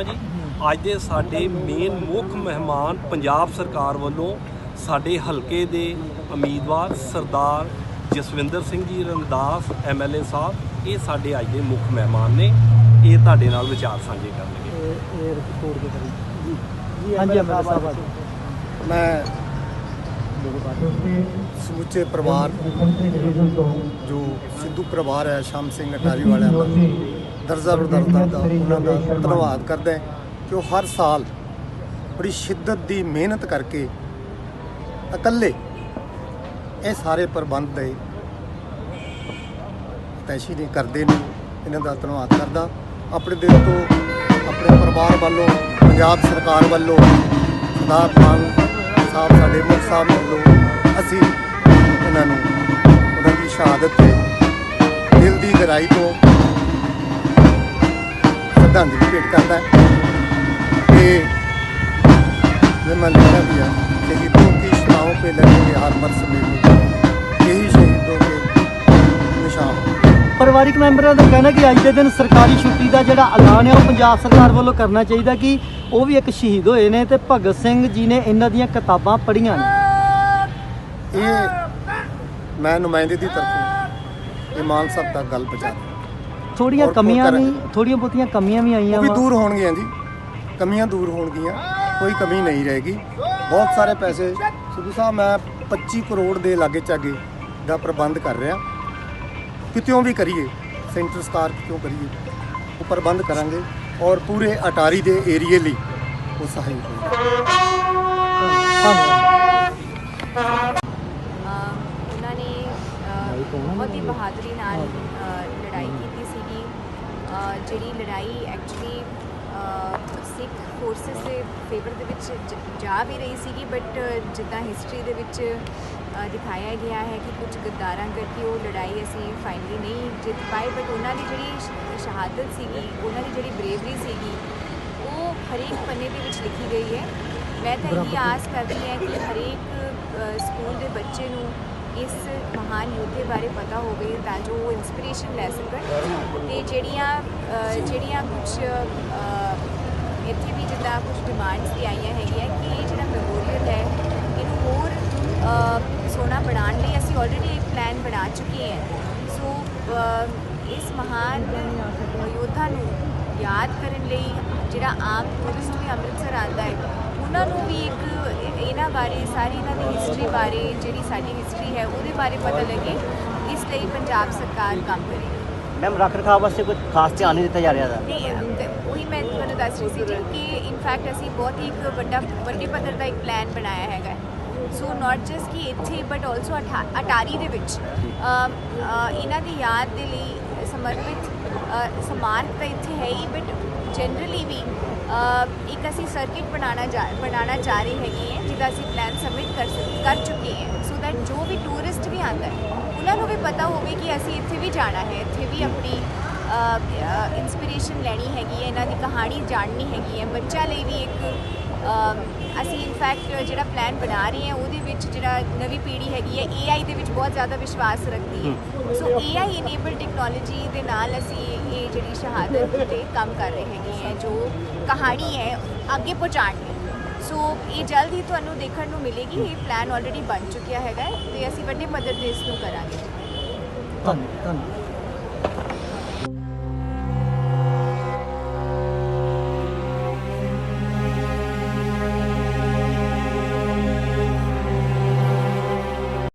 ਅੱਜ ਦੇ ਸਾਡੇ ਮੇਨ ਮੁੱਖ ਮਹਿਮਾਨ ਪੰਜਾਬ ਸਰਕਾਰ ਵੱਲੋਂ ਸਾਡੇ ਹਲਕੇ ਦੇ ਉਮੀਦਵਾਰ ਸਰਦਾਰ ਜਸਵਿੰਦਰ ਸਿੰਘ ਜੀ ਰੰਦਾਸ ਐਮਐਲਏ ਸਾਹਿਬ ਇਹ ਸਾਡੇ ਅੱਜ ਦੇ ਮੁੱਖ ਮਹਿਮਾਨ ਨੇ। ਇਹ ਤੁਹਾਡੇ ਨਾਲ ਵਿਚਾਰ ਸਾਂਝੇ ਕਰਨਗੇ। ਇਹ ਰਿਪੋਰਟ ਦੇ ਕਰੀ? ਜੀ ਹਾਂਜੀ ਐਮਐਲਏ ਸਾਹਿਬ ਮੈਂ ਸਮੁੱਚੇ ਪਰਿਵਾਰ ਜੋ ਸਿੱਧੂ ਪਰਿਵਾਰ ਹੈ ਸ਼ਾਮ ਸਿੰਘ ਅਟਾਰੀ ਵਾਲਿਆਂ ਦਾ। ਦਰਜਾ ਬਰਦਰਦਾ ਦਾ ਉਹਨਾਂ ਦਾ ਧੰਨਵਾਦ ਕਰਦਾ ਹੈ ਕਿ ਉਹ ਹਰ ਸਾਲ ਬੜੀ ਸ਼ਿੱਦਤ ਦੀ ਮਿਹਨਤ ਕਰਕੇ ਇਕੱਲੇ ਇਹ ਸਾਰੇ ਪ੍ਰਬੰਧ ਦੇ ਤੈਸ਼ੀ ਨੇ ਕਰਦੇ ਨੇ, ਇਹਨਾਂ ਦਾ ਧੰਨਵਾਦ ਕਰਦਾ। ਆਪਣੇ ਦਿਲ ਤੋਂ ਆਪਣੇ ਪਰਿਵਾਰ ਵੱਲੋਂ, ਪੰਜਾਬ ਸਰਕਾਰ ਵੱਲੋਂ, ਸਰਦਾਰ ਮਾਨ ਸਾਹਿਬ ਸਾਡੇ ਮੁਖ ਸਾਹਿਬ ਵੱਲੋਂ ਅਸੀਂ ਇਹਨਾਂ ਨੂੰ ਉਹਨਾਂ ਦੀ ਸ਼ਹਾਦਤ ਤੇ ਦਿਲ ਦੀ ਗਹਿਰਾਈ ਤੋਂ ਸ਼ਰਧਾਂਜਲੀ ਭੇਟ ਕਰਦਾ ਤੇ ਜੇ ਮੈਂ ਲਿਖਿਆ ਵੀ ਕਿ ਹਿੱਤੋਂ ਕੀ ਸ਼ਰਾਉ ਪੇ ਲੱਗੇ ਹਰ ਮਰ ਸਮੇਤ ਇਹੀ ਸ਼ਹੀਦੋਂ ਕੇ ਨਿਸ਼ਾਨ ਪਰਿਵਾਰਿਕ ਮੈਂਬਰਾਂ ਦਾ ਕਹਿਣਾ ਕਿ ਅੱਜ ਦੇ ਦਿਨ ਸਰਕਾਰੀ ਛੁੱਟੀ ਦਾ ਜਿਹੜਾ ਐਲਾਨ ਹੈ ਉਹ ਪੰਜਾਬ ਸਰਕਾਰ ਵੱਲੋਂ ਕਰਨਾ ਚਾਹੀਦਾ ਕਿ ਉਹ ਵੀ ਇੱਕ ਸ਼ਹੀਦ ਹੋਏ ਨੇ ਤੇ ਭਗਤ ਸਿੰਘ ਜੀ ਨੇ ਇਹਨਾਂ ਦੀਆਂ ਕਿਤਾਬਾਂ ਪੜ੍ਹੀਆਂ ਨੇ। ਇਹ ਮੈਂ ਨੁਮਾਇੰਦੇ ਦੀ ਤਰਫੋਂ ਇਹ ਮਾਨ ਸਾਹਿਬ ਗੱਲ ਪਹੁੰਚਾ ਥੋੜੀਆਂ ਕਮੀਆਂ ਕਰਾਂਗੇ। ਵੀ ਥੋੜੀਆਂ ਬਹੁਤੀਆਂ ਕਮੀਆਂ ਵੀ ਆਈਆਂ ਉਹ ਵੀ ਵਾ। ਦੂਰ ਹੋਣਗੀਆਂ ਜੀ। ਕਮੀਆਂ ਦੂਰ ਹੋਣਗੀਆਂ। ਕੋਈ ਕਮੀ ਨਹੀਂ ਰਹੇਗੀ। ਬਹੁਤ ਸਾਰੇ ਪੈਸੇ। ਸਿੱਧੂ ਸਾਹਿਬ ਮੈਂ 25 ਕਰੋੜ ਦੇ ਲਾਗੇ ਚਾਗੇ ਦਾ ਪ੍ਰਬੰਧ ਕਰ ਰਿਹਾ। ਕਿਤਿਓਂ ਵੀ ਕਰੀਏ। ਸੈਂਟਰ ਸਕਾਰ ਕਿਉਂ ਕਰੀਏ। ਉਹ ਪ੍ਰਬੰਧ ਕਰਾਂਗੇ ਔਰ ਪੂਰੇ ਅਟਾਰੀ ਦੇ ਏਰੀਏ ਲਈ ਉਹ ਸਹਾਇਕ ਹੋਏਗਾ ਅਹ ਉਹਨਾਂ ਨੇ ਅਹ, ਬਹੁਤ ਹੀ ਬਹਾਦਰੀ ਨਾਲ ਅਹ, ਲੜਾਈ ਕੀਤੀ ਜਿਹੜੀ ਲੜਾਈ ਐਕਚੁਅਲੀ ਸਿੱਖ ਫੋਰਸਸ ਦੇ ਫੇਵਰ ਦੇ ਵਿੱਚ ਜ- ਵੀ ਰਹੀ ਸੀਗੀ ਬਟ ਜਿੱਦਾਂ ਹਿਸਟਰੀ ਦੇ ਵਿੱਚ ਦਿਖਾਇਆ ਗਿਆ ਹੈ ਕਿ ਕੁਝ ਗੱਦਾਰਾਂ ਕਰਕੇ ਉਹ ਲੜਾਈ ਅਸੀਂ ਫਾਈਨਲੀ ਨਹੀਂ ਜਿੱਤ ਪਾਏ ਬਟ ਉਹਨਾਂ ਦੀ ਜਿਹੜੀ ਸ਼ਹਾਦਤ ਸੀਗੀ ਉਹਨਾਂ ਦੀ ਜਿਹੜੀ ਬਰੇਵਰੀ ਸੀਗੀ ਉਹ ਹਰੇਕ ਪੰਨੇ ਦੇ ਵਿੱਚ ਲਿਖੀ ਗਈ ਹੈ। ਮੈਂ ਤਾਂ ਇਹੀ ਆਸ ਕਰਦੀ ਹਾਂ ਕਿ ਹਰੇਕ ਸਕੂਲ ਦੇ ਬੱਚੇ ਨੂੰ ਇਸ ਮਹਾਨ ਯੋਧੇ ਬਾਰੇ ਪਤਾ ਹੋਵੇ ਤਾਂ ਜੋ ਉਹ ਇਨਸਪੀਰੇਸ਼ਨ ਲੈ ਸਕਣ। ਤੇ ਜਿਹੜੀਆਂ ਜਿਹੜੀਆਂ ਕੁਝ ਇੱਥੇ ਵੀ ਜਿੱਦਾਂ ਕੁਝ ਡਿਮਾਂਡਸ ਵੀ ਆਈਆਂ ਹੈਗੀਆਂ ਕਿ ਇਹ ਜਿਹੜਾ ਮੈਮੋਰੀਅਲ ਹੈ ਇਹਨੂੰ ਹੋਰ ਅ, ਸੋਹਣਾ ਬਣਾਉਣ ਲਈ ਅਸੀਂ ਆਲਰੇਡੀ ਇੱਕ ਪਲਾਨ ਬਣਾ ਚੁੱਕੇ ਹਾਂ। ਸੋ ਇਸ ਮਹਾਨ ਯੋਧਾ ਨੂੰ ਯਾਦ ਕਰਨ ਲਈ ਜਿਹੜਾ ਆਮ ਟੂਰਿਸਟ ਵੀ ਅੰਮ੍ਰਿਤਸਰ ਆਉਂਦਾ ਹੈ ਉਹਨਾਂ ਨੂੰ ਵੀ ਇੱਕ ਇਹਨਾਂ ਬਾਰੇ ਸਾਰੀ ਇਹਨਾਂ ਦੀ ਹਿਸਟਰੀ ਬਾਰੇ ਜਿਹੜੀ ਸਾਡੀ ਹਿਸਟਰੀ ਹੈ ਉਹਦੇ ਬਾਰੇ ਪਤਾ ਲੱਗੇ ਇਸ ਲਈ ਪੰਜਾਬ ਸਰਕਾਰ ਕੰਮ ਕਰੇਗੀ। ਮੈਮ ਰੱਖ ਰਖਾਵ ਵਾਸਤੇ ਕੋਈ ਖਾਸ ਧਿਆਨ ਨਹੀਂ ਦਿੱਤਾ ਜਾ ਰਿਹਾ ਦਾ ਨਹੀਂ ਉਹੀ ਮੈਂ ਤੁਹਾਨੂੰ ਦੱਸ ਰਹੀ ਸੀ ਜੀ ਕਿ ਇਨਫੈਕਟ ਅਸੀਂ ਬਹੁਤ ਹੀ ਇੱਕ ਵੱਡਾ ਵੱਡੇ ਪੱਧਰ ਦਾ ਇੱਕ ਪਲਾਨ ਬਣਾਇਆ ਹੈਗਾ ਸੋ ਨਾਟ ਜਸਟ ਕਿ ਇੱਥੇ ਬਟ ਆਲਸੋ ਅਟਾਰੀ ਦੇ ਵਿੱਚ। ਅਮ, ਅ, ਇਹਨਾਂ ਦੀ ਯਾਦ ਦੇ ਲਈ ਸਮਰਪਿਤ ਅ, ਸਮਾਰਕ ਤਾਂ ਇੱਥੇ ਹੈ ਹੀ ਬਟ ਜਨਰਲੀ ਵੀ ਇੱਕ ਅਸੀਂ ਸਰਕਿਟ ਬਣਾਉਣਾ ਜਾ ਬਣਾਉਣਾ ਜਾ ਰਹੇ ਹੈਗੇ ਹੈ ਜਿਹਦਾ ਅਸੀਂ ਪਲਾਨ ਸਬਮਿਟ ਕਰ ਸਕ- ਕਰ ਚੁੱਕੇ ਹਾਂ। ਸੋ ਦੈਟ ਜੋ ਵੀ ਟੂਰਿਸਟ ਵੀ ਆਉਂਦਾ ਹੈ ਉਹਨਾਂ ਨੂੰ ਵੀ ਪਤਾ ਹੋਵੇ ਕਿ ਅਸੀਂ ਇੱਥੇ ਵੀ ਜਾਣਾ ਹੈ ਇੱਥੇ ਵੀ ਆਪਣੀ ਇਨਸਪੀਰੇਸ਼ਨ ਲੈਣੀ ਹੈਗੀ ਹੈ ਇਹਨਾਂ ਦੀ ਕਹਾਣੀ ਜਾਣਨੀ ਹੈਗੀ ਹੈ। ਬੱਚਾ ਲਈ ਵੀ ਇੱਕ ਅਸੀਂ ਇਨਫੈਕਟ ਜਿਹੜਾ ਪਲਾਨ ਬਣਾ ਰਹੇ ਹਾਂ ਉਹਦੇ ਵਿੱਚ ਜਿਹੜਾ ਨਵੀਂ ਪੀੜ੍ਹੀ ਹੈਗੀ ਹੈ AI ਦੇ ਵਿੱਚ ਬਹੁਤ ਜ਼ਿਆਦਾ ਵਿਸ਼ਵਾਸ ਰੱਖਦੀ ਹੈ। ਸੋ AI ਇਨੇਬਲ ਟੈਕਨੋਲੋਜੀ ਦੇ ਨਾਲ ਅਸੀਂ ਇਹ ਜਿਹੜੀ ਸ਼ਹਾਦਤ ਤੇ ਕੰਮ ਕਰ ਰਹੇ ਹੈਗੇ ਹੈ ਜੋ ਕਹਾਣੀ ਹੈ ਅੱਗੇ ਪਹੁੰਚਾਉਣ ਲਈ। ਸੋ ਇਹ ਜਲਦ ਹੀ ਤੁਹਾਨੂੰ ਦੇਖਣ ਨੂੰ ਮਿਲੇਗੀ ਇਹ ਪਲਾਨ ਆਲਰੇਡੀ ਬਣ ਚੁੱਕਿਆ ਹੈਗਾ ਤੇ ਅਸੀਂ ਵੱਡੇ ਪੱਧਰ ਤੇ ਇਸ ਨੂੰ ਕਰਾਂਗੇ। ਧੰਨਵਾਦ